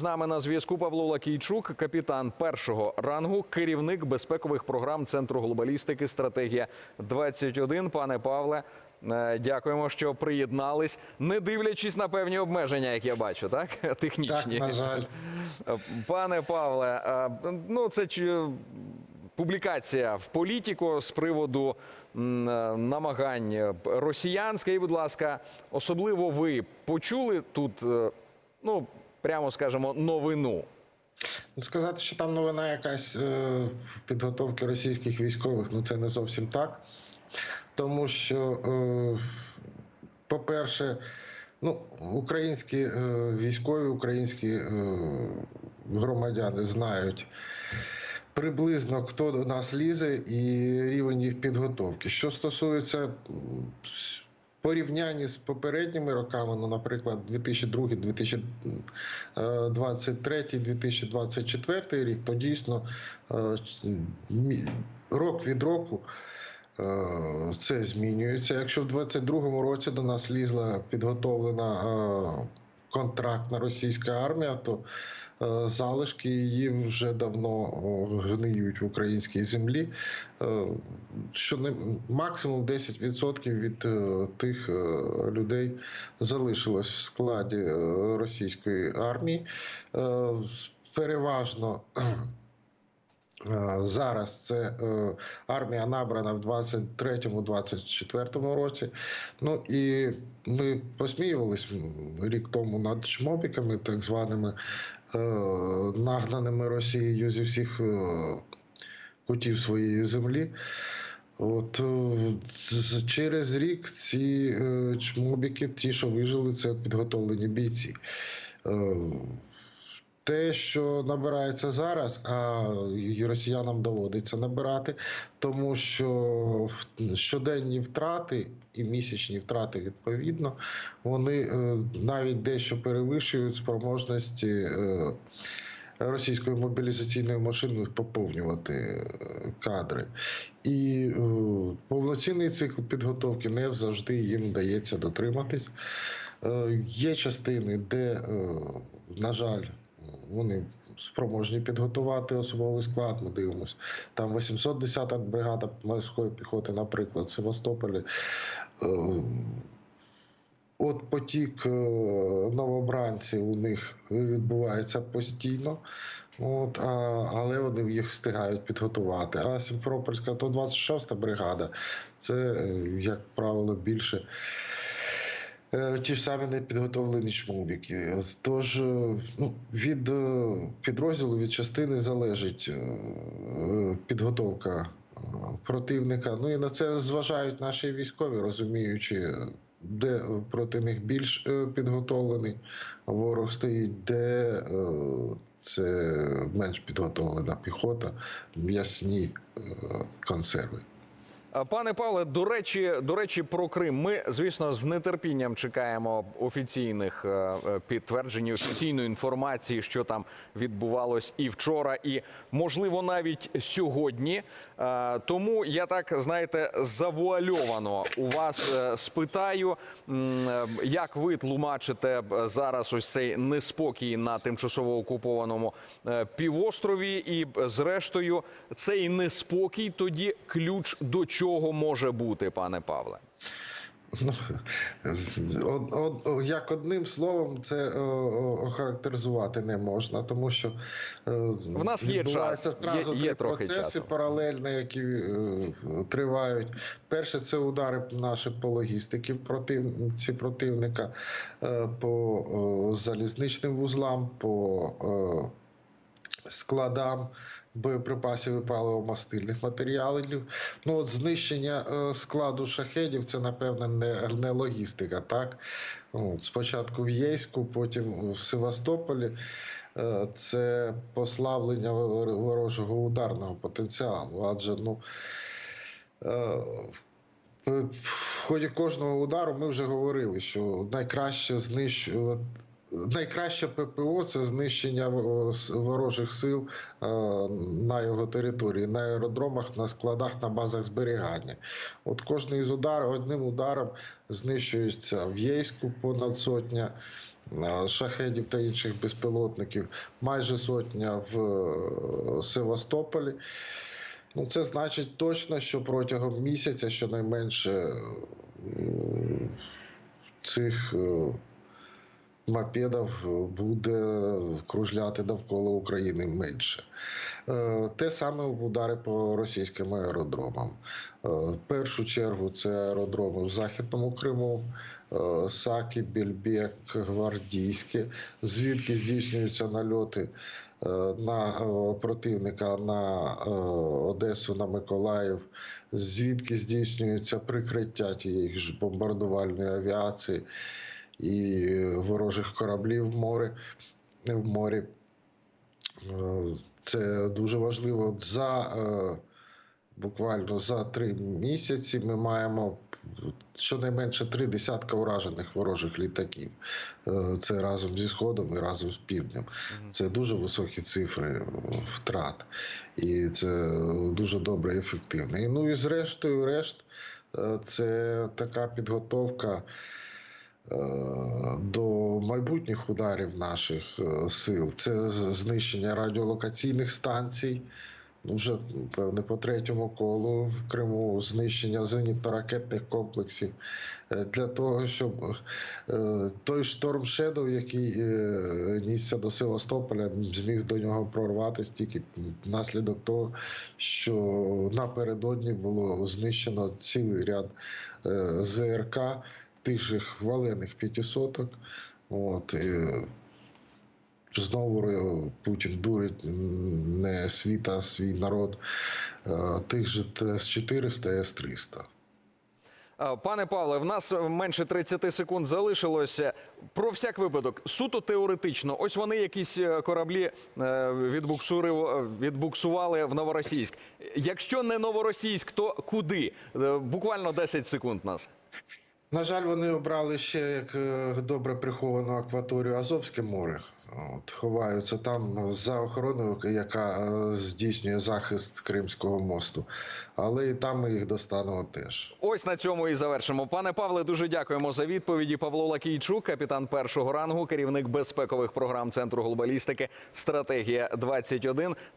З нами на зв'язку Павло Лакійчук, капітан першого рангу, керівник безпекових програм Центру глобалістики Стратегія 21 Пане Павле, е, дякуємо, що приєднались, не дивлячись на певні обмеження, як я бачу, так технічні. Так, на жаль. Пане Павле, е, ну це публікація в політику з приводу е, намагань росіян. Скажіть, будь ласка, особливо ви почули тут, е, ну прямо скажемо, новину. Ну, сказати, що там новина якась е, підготовки російських військових, ну це не зовсім так. Тому що, е, по-перше, ну, українські е, військові, українські громадяни знають приблизно, хто до нас лізе і рівень їх підготовки. Що стосується порівняння з попередніми роками, ну, наприклад, 2002, 2023, 2024 рік, то дійсно е, рок від року. е, Це змінюється. Якщо в 22-му році до нас лізла підготовлена е, контрактна російська армія, то е, залишки її вже давно гниють в українській землі. Е, Що не максимум 10% від е, тих людей залишилось в складі російської армії. Переважно Зараз це е, армія набрана в 23-24 році. Ну і ми посміювались рік тому над шмобіками, так званими е, нагнаними Росією зі всіх е, кутів своєї землі. От е, через рік ці е, чмобіки, ті, що вижили, це підготовлені бійці. Те, що набирається зараз, а росіянам доводиться набирати, тому що щоденні втрати і місячні втрати відповідно, вони е, навіть дещо перевищують спроможності. е, Російської мобілізаційної машини поповнювати е, кадри, і повноцінний цикл підготовки не завжди їм вдається дотриматись. Є частини, де, на жаль, вони спроможні підготувати особовий склад. Ми дивимося. Там 810-та бригада морської піхоти, наприклад, в Севастополі. Е, От потік е, новобранців у них відбувається постійно, от, а, але вони їх встигають підготувати. А Сімферопольська 126 бригада це, е, як правило, більше ті ж самі непідготовлені шмубіки. Тож е, ну, від е, підрозділу, від частини залежить е, підготовка е, противника. Ну і на це зважають наші військові, розуміючи, де проти них більш е, підготовлений ворог стоїть, де е, це менш підготовлена піхота, м'ясні е, консерви. А, Пане Павле, до речі, до речі, про Крим. Ми, звісно, з нетерпінням чекаємо офіційних е, е, підтверджень, офіційної інформації, що там відбувалось і вчора, і можливо навіть сьогодні. Е, Тому я так знаєте завуальовано у вас е, спитаю, е, як ви тлумачите зараз ось цей неспокій на тимчасово окупованому е, півострові, і зрештою цей неспокій тоді ключ до чого може бути, пане Павле? Ну, од- од- як одним словом це е, о- охарактеризувати не можна, тому що е, В нас є час, зразу є- є три трохи процеси паралельно, які е, тривають. Перше це удари наші по логістики противниці противника, е, по е, залізничним вузлам, по е, складам боєприпасів і паливо-мастильних матеріалів. Ну от знищення е, складу шахедів це напевне не, не логістика. Так от, спочатку в Єйську, потім в Севастополі. Е, Це послаблення ворожого ударного потенціалу. Адже ну е, в- в ході кожного удару ми вже говорили, що найкраще знищувати найкраще ППО це знищення ворожих сил е, на його території, на аеродромах, на складах, на базах зберігання. От кожний із ударів одним ударом знищується в Єйську понад сотня е, шахедів та інших безпілотників, майже сотня в е, Севастополі. Ну, це значить точно, що протягом місяця щонайменше цих мопедів буде кружляти довкола України менше. Е, Те саме удари по російським аеродромам. Е, В першу чергу це аеродроми в Західному Криму, е, Саки, Більбек, Гвардійське, звідки здійснюються нальоти е, на е, противника на е, Одесу, на Миколаїв, звідки здійснюється прикриття тієї ж бомбардувальної авіації і ворожих кораблів в морі. В морі. Е, Це дуже важливо. За е, буквально за три місяці ми маємо щонайменше три десятка уражених ворожих літаків. Е, Це разом зі Сходом і разом з Півднем. Це дуже високі цифри втрат. І це дуже добре і ефективно. Ну і зрештою, решт, е, це така підготовка е, до майбутніх ударів наших е, сил. Це знищення радіолокаційних станцій. Ну, вже певне по третьому колу в Криму знищення зенітно-ракетних комплексів е, для того, щоб е, той шторм Шедов, який е, нісся до Севастополя, зміг до нього прорватися тільки внаслідок того, що напередодні було знищено цілий ряд е, ЗРК, тих же хвалених п'ятисоток. От, е, Знову Путін дурить не світ, а свій народ е, тих же С-400 і С-300. Е, Пане Павле, в нас менше 30 секунд залишилося. Про всяк випадок, суто теоретично, ось вони якісь е, кораблі відбуксували в Новоросійськ. Якщо не Новоросійськ, то куди? Буквально 10 секунд нас. На жаль, вони обрали ще як е, добре приховану акваторію Азовське море. От, ховаються там за охороною, яка е, здійснює захист Кримського мосту. Але і там ми їх достанемо теж. Ось на цьому і завершимо. Пане Павле, дуже дякуємо за відповіді. Павло Лакійчук, капітан першого рангу, керівник безпекових програм Центру глобалістики, стратегія 21